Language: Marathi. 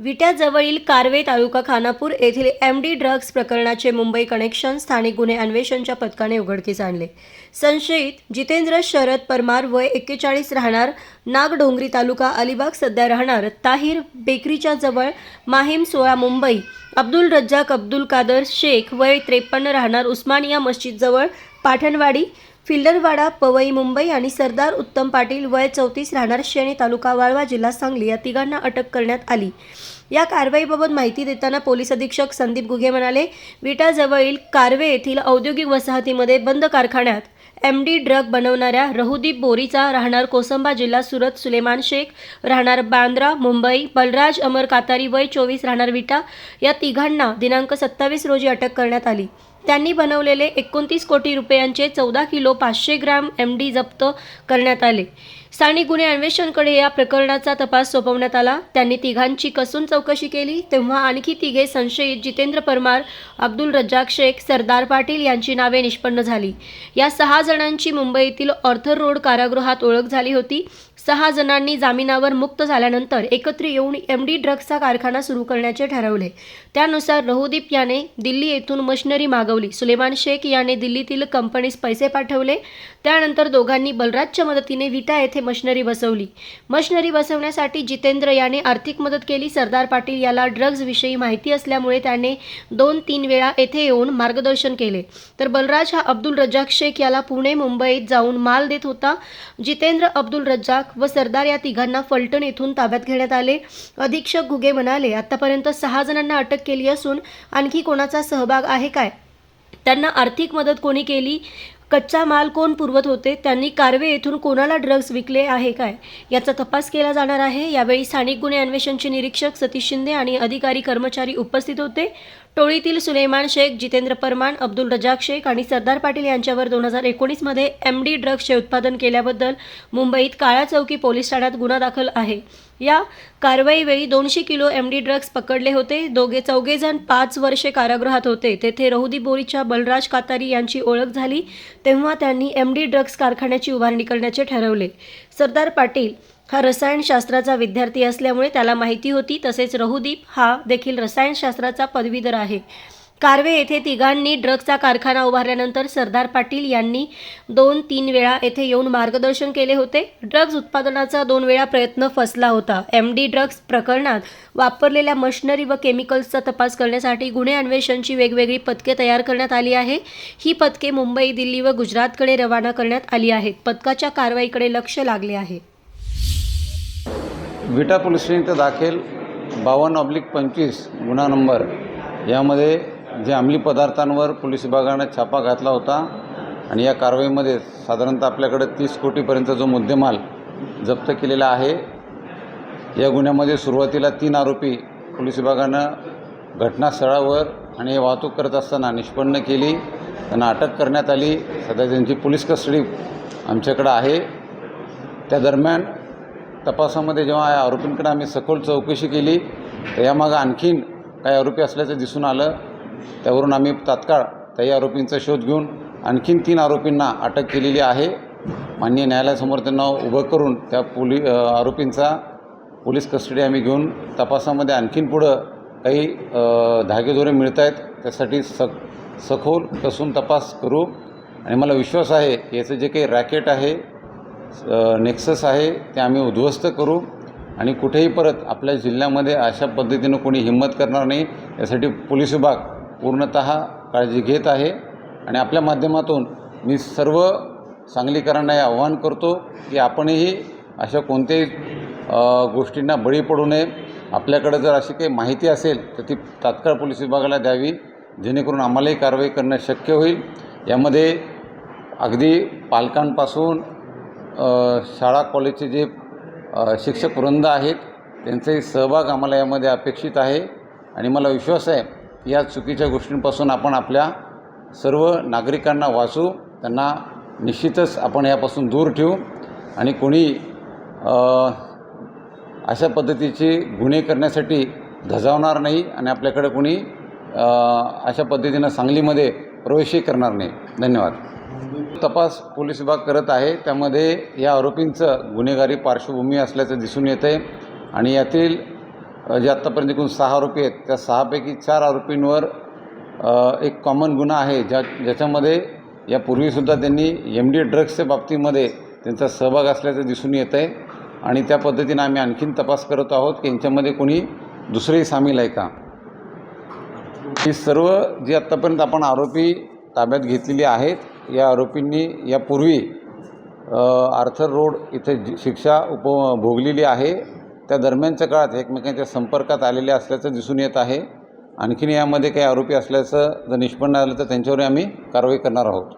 विट्याजवळील कारवे तालुका खानापूर येथील एम डी ड्रग्ज प्रकरणाचे मुंबई कनेक्शन स्थानिक गुन्हे अन्वेषणच्या पथकाने उघडकीस आणले. संशयित जितेंद्र शरद परमार वय एक्केचाळीस राहणार नागडोंगरी तालुका अलिबाग सध्या राहणार ताहीर बेकरीच्या जवळ माहीम सोळा मुंबई अब्दुल रज्जाक अब्दुल कादर शेख वय त्रेपन्न राहणार उस्मानिया मस्जिदजवळ पाठणवाडी फिल्डरवाडा पवई मुंबई आणि सरदार उत्तम पाटील वय चौतीस राहणार शेणी तालुका वाळवा जिल्हा सांगली या तिघांना अटक करण्यात आली. या कारवाईबाबत माहिती देताना पोलीस अधीक्षक संदीप गुघे म्हणाले विटाजवळील कारवे येथील औद्योगिक वसाहतीमध्ये बंद कारखान्यात एम डी ड्रग बनवणाऱ्या रहुदीप बोरीचा राहणार कोसंबा जिल्हा सुरत सुलेमान शेख राहणार बांद्रा मुंबई बलराज अमर कातारी वय चोवीस राहणार विटा या तिघांना दिनांक सत्तावीस रोजी अटक करण्यात आली. त्यांनी बनवलेले एकोणतीस कोटी रुपयांचे चौदा किलो पाचशे ग्रॅम एम डी जप्त करण्यात आले. स्थानिक गुन्हे अन्वेषणकडे या प्रकरणाचा तपास सोपवण्यात आला. त्यांनी तिघांची कसून चौकशी केली. तेव्हा आणखी तिघे संशयित जितेंद्र परमार अब्दुल रज्जाक शेख सरदार पाटील यांची नावे निष्पन्न झाली. या सहा जणांची मुंबईतील ऑर्थर रोड कारागृहात ओळख झाली होती. सहा जणांनी जामिनावर मुक्त झाल्यानंतर एकत्र येऊन एम डी ड्रग्जचा कारखाना सुरू करण्याचे ठरवले. त्यानुसार रहुदीप याने दिल्ली येथून मशिनरी मागवली. सुलेमान शेख याने दिल्लीतील कंपनीस पैसे पाठवले. त्यानंतर दोघांनी बलराजच्या मदतीने विटा येथे मशिनरी बसवली. मशिनरी बसवण्यासाठी जितेंद्र याने आर्थिक मदत केली. सरदार पाटील याला ड्रग्जविषयी माहिती असल्यामुळे त्याने दोन तीन वेळा येथे येऊन मार्गदर्शन केले. तर बलराज हा अब्दुल रज्जाक शेख याला पुणे मुंबईत जाऊन माल देत होता. जितेंद्र अब्दुल रज्जाक व सरदार या तिघांना फलटण येथून ताब्यात घेण्यात आले. अधीक्षक घुगे म्हणाले आतापर्यंत सहा जणांना अटक केली असून आणखी कोणाचा सहभाग आहे काय? त्यांना आर्थिक मदत कोणी केली? कच्चा माल कोण पुरवत होते? त्यांनी कारवे येथून कोणाला ड्रग्ज विकले आहे काय? याचा तपास केला जाणार आहे. यावेळी स्थानिक गुन्हे अन्वेषणचे निरीक्षक सतीश शिंदे आणि अधिकारी कर्मचारी उपस्थित होते. टोळीतील सुलेमान शेख जितेंद्र परमान अब्दुल रजाक शेख आणि सरदार पाटील यांच्यावर दोन हजार एकोणीसमध्ये एम डी ड्रग्सचे उत्पादन केल्याबद्दल मुंबईत काळा चौकी पोलीस ठाण्यात गुन्हा दाखल आहे. या कारवाईवेळी दोनशे किलो एम डी ड्रग्ज पकडले होते. दोघे चौघेजण पाच वर्षे कारागृहात होते. तेथे रहुदी बोरीच्या बलराज कातारी यांची ओळख झाली. तेव्हा त्यांनी एम डी ड्रग्ज कारखान्याची उभारणी करण्याचे ठरवले. सरदार पाटील हा रसायनशास्त्राचा विद्यार्थी असल्यामुळे त्याला माहिती होती तसेच रहुदीप हा देखील रसायनशास्त्राचा पदवीधर आहे. कारवे येथे तिघांनी ड्रग्जचा कारखाना उभारल्यानंतर सरदार पाटील यांनी दोन तीन वेळा येथे येऊन मार्गदर्शन केले होते. ड्रग्ज उत्पादनाचा दोन वेळा प्रयत्न फसला होता. एम डी ड्रग्ज प्रकरणात वापरलेल्या मशिनरी व केमिकल्सचा तपास करण्यासाठी गुन्हे अन्वेषणची वेगवेगळी पथके तयार करण्यात आली आहे. ही पथके मुंबई दिल्ली व गुजरातकडे रवाना करण्यात आली आहेत. पथकाच्या कारवाईकडे लक्ष लागले आहे. विटा पोलीस स्टेशन इथं दाखल बावन्न ऑब्लिक पंचवीस गुन्हा नंबर. यामध्ये जे अंमली पदार्थांवर पोलीस विभागानं छापा घातला होता आणि या कारवाईमध्ये साधारणतः आपल्याकडे तीस कोटीपर्यंत जो मुद्देमाल जप्त केलेला आहे या गुन्ह्यामध्ये सुरुवातीला तीन आरोपी पोलीस विभागानं घटनास्थळावर आणि हे वाहतूक करत असताना निष्पन्न केली. त्यांना अटक करण्यात आली. सध्या त्यांची पोलीस कस्टडी आमच्याकडं आहे. त्या दरम्यान तपासामध्ये जेव्हा या आरोपींकडे आम्ही सखोल चौकशी केली तर यामागं आणखीन काही आरोपी असल्याचं दिसून आलं. त्यावरून आम्ही तात्काळ त्याही आरोपींचा शोध घेऊन आणखीन तीन आरोपींना अटक केलेली आहे. माननीय न्यायालयासमोर त्यांना उभं करून त्या पोली आरोपींचा पोलीस कस्टडी आम्ही घेऊन तपासामध्ये आणखीन पुढं काही धागेदोरे मिळत आहेत त्यासाठी सख सखोल कसून तपास करू. आणि मला विश्वास आहे याचं जे काही रॅकेट आहे नेक्सस आहे ते आम्ही उद्ध्वस्त करू आणि कुठेही परत आपल्या जिल्ह्यामध्ये अशा पद्धतीनं कोणी हिंमत करणार नाही यासाठी पोलीस विभाग पूर्णत काळजी घेत आहे. आणि आपल्या माध्यमातून मी सर्व सांगलीकरांना हे आव्हान करतो की आपणही अशा कोणत्याही गोष्टींना बळी पडू नये. आपल्याकडे जर अशी काही माहिती असेल तर ती तात्काळ पोलीस विभागाला द्यावी. जेणेकरून आम्हालाही कारवाई करणं शक्य होईल. यामध्ये अगदी पालकांपासून शाळा कॉलेजचे जे शिक्षक वृंद आहेत त्यांचाही सहभाग आम्हाला यामध्ये अपेक्षित आहे. आणि मला विश्वास आहे की या चुकीच्या गोष्टींपासून आपण आपल्या सर्व नागरिकांना वाचू त्यांना निश्चितच आपण यापासून दूर ठेवू. आणि कोणी अशा पद्धतीचे गुन्हे करण्यासाठी धजावणार नाही आणि आपल्याकडे कोणी अशा पद्धतीनं सांगलीमध्ये प्रवेशही करणार नाही. धन्यवाद. तपास पोलीस विभाग करत आहे. त्यामध्ये या आरोपींचं गुन्हेगारी पार्श्वभूमी असल्याचं दिसून येतं आहे आणि यातील जे आत्तापर्यंत एकूण सहा आरोपी आहेत त्या सहापैकी चार आरोपींवर एक कॉमन गुन्हा आहे ज्या ज्याच्यामध्ये यापूर्वीसुद्धा त्यांनी एम डी ड्रग्सच्या बाबतीमध्ये त्यांचा सहभाग असल्याचं दिसून येत आहे आणि त्या पद्धतीनं आम्ही आणखीन तपास करत आहोत की यांच्यामध्ये कोणी दुसरेही सामील आहे का? ही सर्व जी आत्तापर्यंत आपण आरोपी ताब्यात घेतलेली आहेत या आरोपींनी यापूर्वी आर्थर रोड इथे जी शिक्षा उप भोगलेली आहे. त्या दरम्यानच्या काळात एकमेकांच्या संपर्कात आलेले असल्याचं दिसून येत आहे. आणखीन यामध्ये काही आरोपी असल्याचं जर निष्पन्न आलं तर त्यांच्यावरही आम्ही कारवाई करणार आहोत.